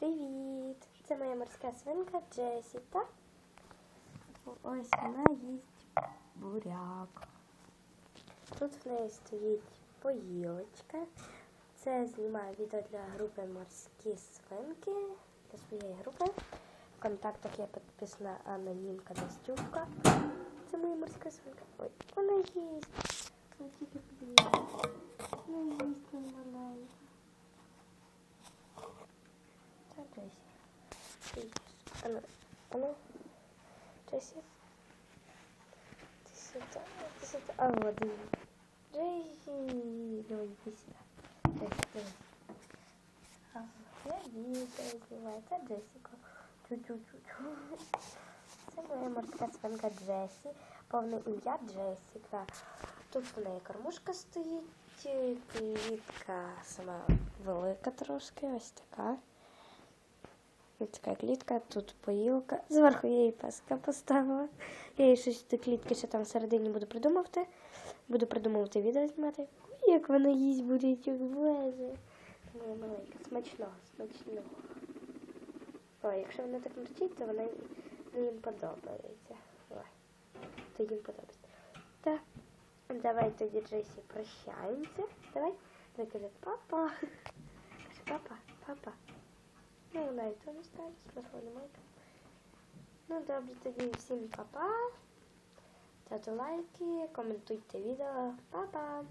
Привіт! Це моя морська свинка Джесі, так? Ось вона їсть буряк. Тут в неї стоїть поїлочка. Це знімаю відео для групи морські свинки для своєї групи. В контактах я підписана анонімка Настюшка. Це моя морська свинка. Ой, вона їсть. Тільки подивіться. Вона їсть не маленька. Та Джесі. Ти їж. Ану, ану. Джесі. Ти сюди, ти сюди. А. Джесі. Ну, іди сюди. Джесі, дивись. А, Я відео знімаю. Це Джесіко. Чу-чу-чу-чу. Це моя морська свинка Джесі. Повне ім'я Джесіка. Тут в неї кормушка стоїть. Клітка сама велика трошки, ось така. Така клітка, тут поїлка. Зверху я її песка поставила. Я їй щось до клітки ще там всередині буду придумувати. Буду придумувати відео знімати. Як вона їсть бурячок, боже. Моя маленька, смачного, смачного. Ой, якщо вона так мрчить, то вона їм подобається. Ой, то їм подобається. Так, давай тоді Джесі прощаємося. Давай. Давай каже, папа. Каже, папа, папа. Ну, вона і то не ставить, смисла немає. Ну, добре, тоді всім папа. Ставте лайки, коментуйте відео. Па-па!